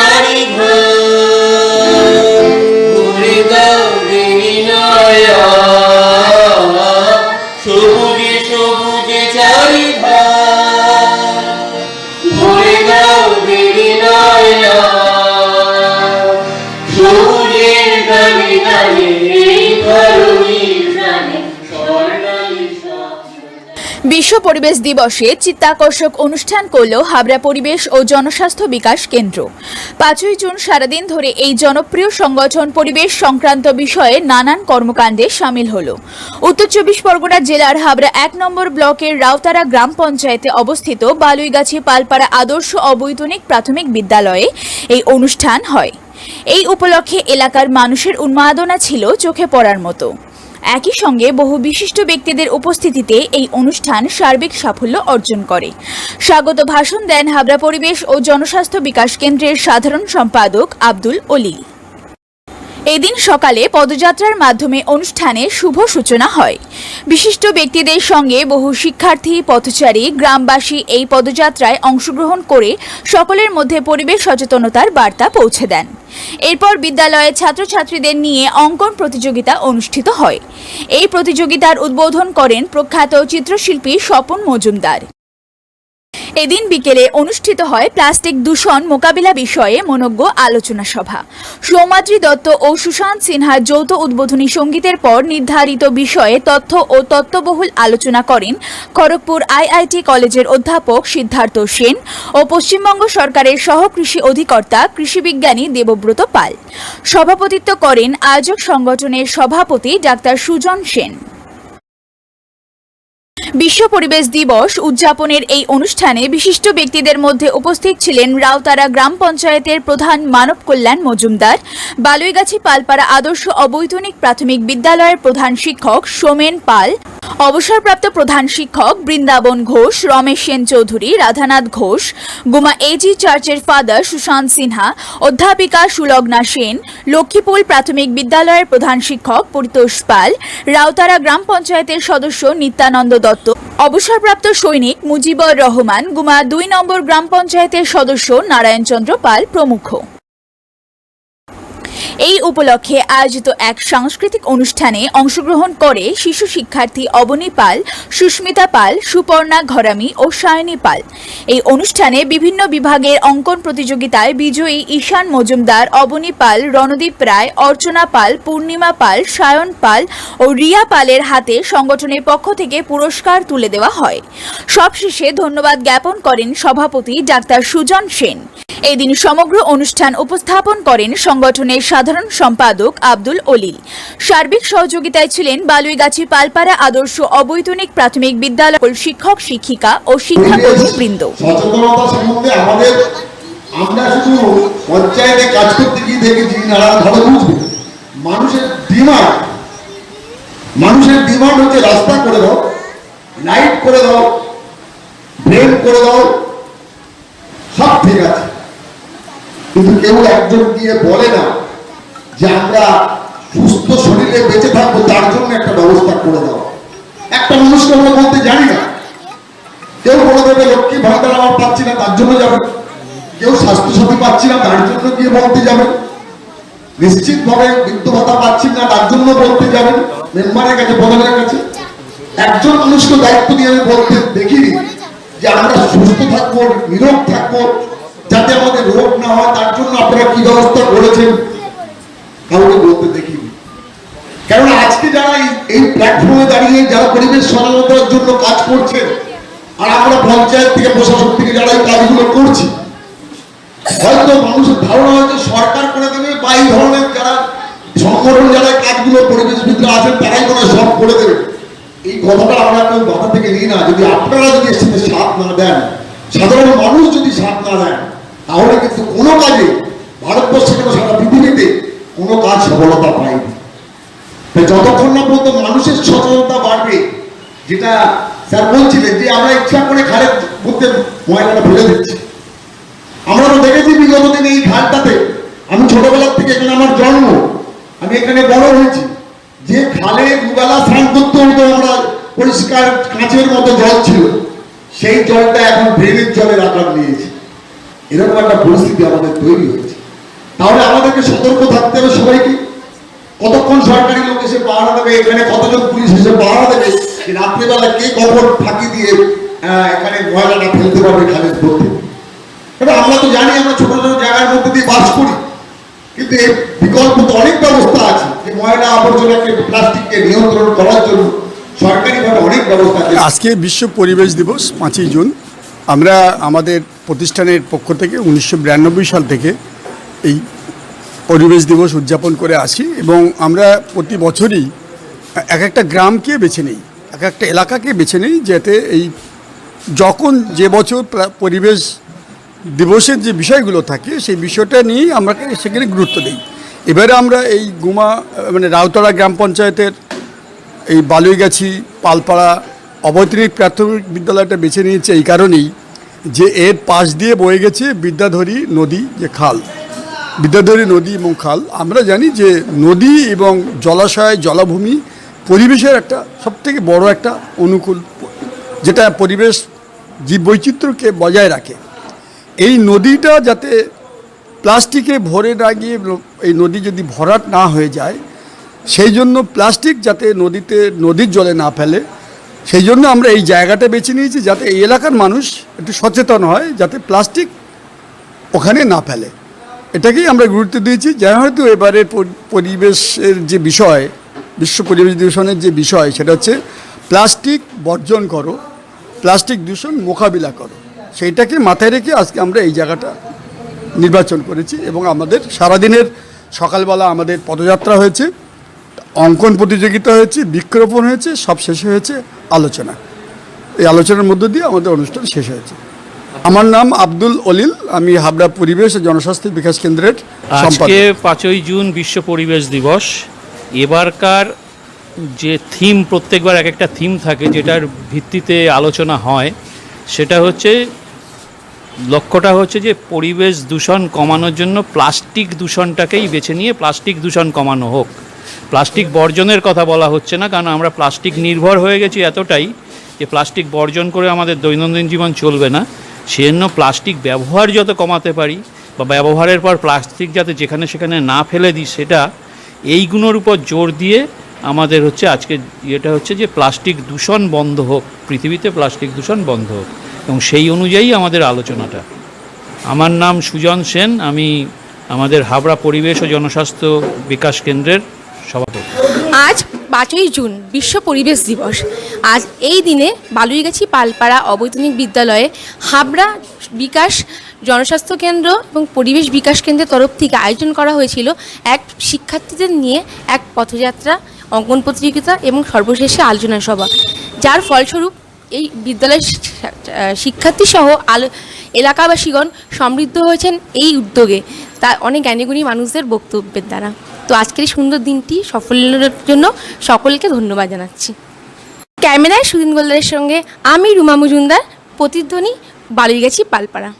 নারী ঘুরে দাও বিনয় সবুজে সবুজে চারি ঘুরে দাও বিনয় সবুজের গানে গানে ঘর বিশ্ব পরিবেশ দিবসে চিত্তাকর্ষক অনুষ্ঠান করল হাবড়া পরিবেশ ও জনস্বাস্থ্য বিকাশ কেন্দ্র। পাঁচই জুন সারাদিন ধরে এই জনপ্রিয় সংগঠন পরিবেশ সংক্রান্ত বিষয়ে নানান কর্মকাণ্ডে সামিল হল। উত্তর চব্বিশ পরগনা জেলার হাবড়া এক নম্বর ব্লকের রাউতারা গ্রাম পঞ্চায়েতে অবস্থিত বালুইগাছি পালপাড়া আদর্শ অবৈতনিক প্রাথমিক বিদ্যালয়ে এই অনুষ্ঠান হয়। এই উপলক্ষে এলাকার মানুষের উন্মাদনা ছিল চোখে পড়ার মতো। একই সঙ্গে বহু বিশিষ্ট ব্যক্তিদের উপস্থিতিতে এই অনুষ্ঠান সার্বিক সাফল্য অর্জন করে। স্বাগত ভাষণ দেন হাবড়া পরিবেশ ও জনস্বাস্থ্য বিকাশ কেন্দ্রের সাধারণ সম্পাদক আব্দুল অলি এদিন সকালে পদযাত্রার মাধ্যমে অনুষ্ঠানে শুভ সূচনা হয়। বিশিষ্ট ব্যক্তিদের সঙ্গে বহু শিক্ষার্থী, পথচারী, গ্রামবাসী এই পদযাত্রায় অংশগ্রহণ করে সকলের মধ্যে পরিবেশ সচেতনতার বার্তা পৌঁছে দেন। এরপর বিদ্যালয়ে ছাত্রছাত্রীদের নিয়ে অঙ্কন প্রতিযোগিতা অনুষ্ঠিত হয়। এই প্রতিযোগিতার উদ্বোধন করেন প্রখ্যাত চিত্রশিল্পী স্বপন মজুমদার। এদিন বিকেলে অনুষ্ঠিত হয় প্লাস্টিক দূষণ মোকাবিলা বিষয়ে মনজ্ঞ আলোচনা সভা। সৌমাদ্রি দত্ত ও সুশান্ত সিনহার যৌথ উদ্বোধনী সঙ্গীতের পর নির্ধারিত বিষয়ে তথ্য ও তত্ত্ববহুল আলোচনা করেন খড়গপুর আইআইটি কলেজের অধ্যাপক সিদ্ধার্থ সেন ও পশ্চিমবঙ্গ সরকারের সহকৃষি অধিকর্তা কৃষিবিজ্ঞানী দেবব্রত পাল। সভাপতিত্ব করেন আয়োজক সংগঠনের সভাপতি ডাক্তার সুজন সেন। বিশ্ব পরিবেশ দিবস উদযাপনের এই অনুষ্ঠানে বিশিষ্ট ব্যক্তিদের মধ্যে উপস্থিত ছিলেন রাউতারা গ্রাম পঞ্চায়েতের প্রধান মানব কল্যাণ মজুমদার, বালুইগাছি পালপাড়া আদর্শ অবৈতনিক প্রাথমিক বিদ্যালয়ের প্রধান শিক্ষক সোমেন পাল অবসরপ্রাপ্ত প্রধান শিক্ষক বৃন্দাবন ঘোষ, রমেশ সেন চৌধুরী, রাধানাথ ঘোষ, গুমা এজি চার্চের ফাদার সুশান্ত সিনহা, অধ্যাপিকা সুলগ্না সেন, লক্ষ্মীপুল প্রাথমিক বিদ্যালয়ের প্রধান শিক্ষক পরিতোষ পাল, রাউতারা গ্রাম পঞ্চায়েতের সদস্য নিত্যানন্দ দত্ত। অবসরপ্রাপ্ত সৈনিক মুজিবর রহমান, গুমা দুই নম্বর গ্রাম পঞ্চায়েতের সদস্য নারায়ণচন্দ্র পাল প্রমুখ। এই উপলক্ষে আয়োজিত এক সাংস্কৃতিক অনুষ্ঠানে অংশগ্রহণ করে শিশু শিক্ষার্থী অবনী পাল, সুস্মিতা পাল, সুপর্ণা ঘরামি ও সায়নী পাল। এই অনুষ্ঠানে বিভিন্ন বিভাগের অঙ্কন প্রতিযোগিতায় বিজয়ী ঈশান মজুমদার, অবনী পাল, রণদীপ রায়, অর্চনা পাল, পূর্ণিমা পাল, সায়ন পাল ও রিয়া পালের হাতে সংগঠনের পক্ষ থেকে পুরস্কার তুলে দেওয়া হয়। সবশেষে ধন্যবাদ জ্ঞাপন করেন সভাপতি ডাক্তার সুজন সেন। এদিন সমগ্র অনুষ্ঠান উপস্থাপন করেন সংগঠনের সাধারণ সম্পাদক আব্দুল অলিল। সার্বিক সহযোগিতায় ছিলেন বালুইগাছি পালপাড়া আদর্শ অবৈতনিক প্রাথমিক বিদ্যালয় শিক্ষক, শিক্ষিকা ও শিক্ষাকর্মীবৃন্দ। আমরা শুধু পঞ্চায়েতে কাজ করতে গিয়ে দেখেছি ভাবে বুঝবে। মানুষের ডিমান্ড মানুষের ডিমান্ড হচ্ছে রাস্তা করে দাও, লাইট করে দাও করে দাও, সব ঠিক আছে। কিন্তু কেউ একজন গিয়ে বলে না যে আমরা সুস্থ শরীরে বেঁচে থাকব, তার জন্য একটা ব্যবস্থা করে দাও। একটা মানুষকে আমরা বলতে জানি না। কেউ বলে দেবে, লক্ষ্মী ভান্ডার আমার পাচ্ছি না, তার জন্য যাবে। কেউ স্বাস্থ্য সাথী পাচ্ছি না, তার জন্য গিয়ে বলতে যাবে। নিশ্চিত ভাবে বৃদ্ধ ভাতা পাচ্ছি না, তার জন্য বলতে যাবেন মেম্বারের কাছে প্রধানের কাছে। একজন মানুষকে দায়িত্ব নিয়ে আমি বলতে দেখিনি যে আমরা সুস্থ থাকব, নিরোগ থাকব, যাতে আমাদের রোগ না হয়। তার জন্য আপনারা কি ব্যবস্থা করেছেন? কাউকে বলতে দেখিনি। কারণ আজকে যারা এই- প্ল্যাটফর্মে দাঁড়িয়ে যারা পরিবেশ সচেতনতার জন্য কাজ করছেন, আর আমরা পঞ্চায়েত থেকে প্রশাসন থেকে যারা এই কাজগুলো করছি, হয়তো মানুষের ধারণা হয়তো সরকার করে দেবে বা এই ধরনের যারা সংগঠন, যারা কাজগুলো পরিবেশবিদরা আছেন, তারাই কোনো সব করে দেবে। এই কথাটা আমরা কেউ মাথা থেকে নিই না। যদি আপনারা যদি এর সাথে সাথ না দেন, সাধারণ মানুষ যদি সাথ না দেন, তাহলে কিন্তু কোনো কাজে ভারতবর্ষে কেন সারা পৃথিবীতে কোনো কাজ সফলতা পায়নি। যতক্ষণ না পর্যন্ত মানুষের সচেতনতা বাড়বে, যেটা স্যার বলছিলেন যে আমরা ইচ্ছা করে খালের মধ্যে ময়লাটা ফেলে দিচ্ছি। আমরা তো দেখেছি বিগত দিনে এই খালটাতে, আমি ছোটবেলার থেকে এখানে আমার জন্ম, আমি এখানে বড় হয়েছি। যে খালে দুবেলা স্নান করতে হতো, আমরা পরিষ্কার কাঁচের মতো জল ছিল, সেই জলটা এখন ড্রেনের জলের আকার নিয়েছে। এরকম একটা পরিস্থিতি আমাদের তৈরি হয়েছে। তাহলে আমাদেরকে সতর্ক থাকতে হবে সবাইকে। কতক্ষণ সরকারি লোক এসে পাহারা দেবে? এখানে কতজন পুলিশ এসে পাহারা দেবে? রাত্রিবেলা কে কখন ফাঁকি দিয়ে এখানে ময়লাটা ফেলতে পারবে খালের মধ্যে? আমরা তো জানি আমরা ছোট ছোট জায়গার মধ্যে দিয়ে বাস করি। কিন্তু এর বিকল্প তো অনেক ব্যবস্থা আছে। যে ময়লা আবর্জনাকে প্লাস্টিককে নিয়ন্ত্রণ করার জন্য সরকারিভাবে অনেক ব্যবস্থা আছে। আজকে বিশ্ব পরিবেশ দিবস, পাঁচই জুন। আমরা আমাদের প্রতিষ্ঠানের পক্ষ থেকে উনিশশো বিরানব্বই সাল থেকে এই পরিবেশ দিবস উদযাপন করে আসি এবং আমরা প্রতি বছরই এক একটা গ্রামকে বেছে নিই, এক একটা এলাকাকে বেছে নিই যাতে এই যখন যে বছর পরিবেশ দিবসের যে বিষয়গুলো থাকে সেই বিষয়টা নিয়েই আমরা সেখানে গুরুত্ব দিই। এবারে আমরা এই গুমা মানে রাউতড়া গ্রাম পঞ্চায়েতের এই বালুইগাছি, পালপাড়া, অবৈতনিক প্রাথমিক বিদ্যালয়টা বেছে নিয়েছে এই কারণেই যে এর পাশ দিয়ে বয়ে গেছে বিদ্যাধরী নদী যে খাল। বিদ্যাধরী নদী এবং খাল, আমরা জানি যে নদী এবং জলাশয়, জলাভূমি পরিবেশের একটা সবথেকে বড় একটা অনুকূল যেটা পরিবেশ জীববৈচিত্র্যকে বজায় রাখে। এই নদীটা যাতে প্লাস্টিকে ভরে না গিয়ে এই নদী যদি ভরাট না হয়ে যায়, সেই জন্য প্লাস্টিক যাতে নদীতে, নদীর জলে না ফেলে, সেই জন্য আমরা এই জায়গাটা বেছে নিয়েছি যাতে এই এলাকার মানুষ একটু সচেতন হয় যাতে প্লাস্টিক ওখানে না ফেলে। এটাকেই আমরা গুরুত্ব দিয়েছি। যা হয়তো এবারের পরিবেশের যে বিষয়, বিশ্ব পরিবেশ দূষণের যে বিষয়, সেটা হচ্ছে প্লাস্টিক বর্জন করো, প্লাস্টিক দূষণ মোকাবিলা করো। সেইটাকে মাথায় রেখে আজকে আমরা এই জায়গাটা নির্বাচন করেছি এবং আমাদের সারাদিনের সকালবেলা আমাদের পদযাত্রা হয়েছে, অঙ্কন প্রতিযোগিতা হয়েছে, বৃক্ষরোপণ হয়েছে, সব শেষে হয়েছে আলোচনা। এই আলোচনার মধ্য দিয়ে আমাদের অনুষ্ঠান শেষ হয়েছে। আমার নাম আব্দুল অলিল, আমি হাবড়া পরিবেশ ও জনস্বাস্থ্য বিকাশ কেন্দ্রের আজকে পাঁচই জুন বিশ্ব পরিবেশ দিবস। এবারকার যে থিম প্রত্যেকবার এক একটা থিম থাকে যেটার ভিত্তিতে আলোচনা হয়, সেটা হচ্ছে, লক্ষ্যটা হচ্ছে যে পরিবেশ দূষণ কমানোর জন্য প্লাস্টিক দূষণটাকেই বেছে নিয়ে প্লাস্টিক দূষণ কমানো হোক। প্লাস্টিক বর্জনের কথা বলা হচ্ছে না, কারণ আমরা প্লাস্টিক নির্ভর হয়ে গেছি এতটাই যে প্লাস্টিক বর্জন করে আমাদের দৈনন্দিন জীবন চলবে না। সেজন্য প্লাস্টিক ব্যবহার যত কমাতে পারি বা ব্যবহারের পর প্লাস্টিক যাতে যেখানে সেখানে না ফেলে দিই, সেটা এইগুলোর উপর জোর দিয়ে আমাদের হচ্ছে আজকে এটা হচ্ছে যে প্লাস্টিক দূষণ বন্ধ হোক, পৃথিবীতে প্লাস্টিক দূষণ বন্ধ হোক। এবং সেই অনুযায়ী আমাদের আলোচনাটা। আমার নাম সুজন সেন, আমি আমাদের হাবড়া পরিবেশ ও জনস্বাস্থ্য বিকাশ কেন্দ্রের পাঁচই জুন বিশ্ব পরিবেশ দিবস। আজ এই দিনে বালুইগাছি পালপাড়া অবৈতনিক বিদ্যালয়ে হাবড়া বিকাশ জনস্বাস্থ্য কেন্দ্র এবং পরিবেশ বিকাশ কেন্দ্রের তরফ থেকে আয়োজন করা হয়েছিল এক শিক্ষার্থীদের নিয়ে এক পথযাত্রা, অঙ্কন প্রতিযোগিতা এবং সর্বশেষে আলোচনা সভা। যার ফলস্বরূপ এই বিদ্যালয়ের শিক্ষার্থী সহ আলো, এলাকাবাসীগণ সমৃদ্ধ হয়েছেন এই উদ্যোগে। তা অনেক জ্ঞানীগুণী মানুষদের বক্তব্যের দ্বারা। তো আজকের এই সুন্দর দিনটি সফলের জন্য সকলকে ধন্যবাদ জানাচ্ছি। ক্যামেরায় সুদিন গোলদারের সঙ্গে আমি রুমা মজুমদার, প্রতিধ্বনি বালুইগাছি পালপাড়া।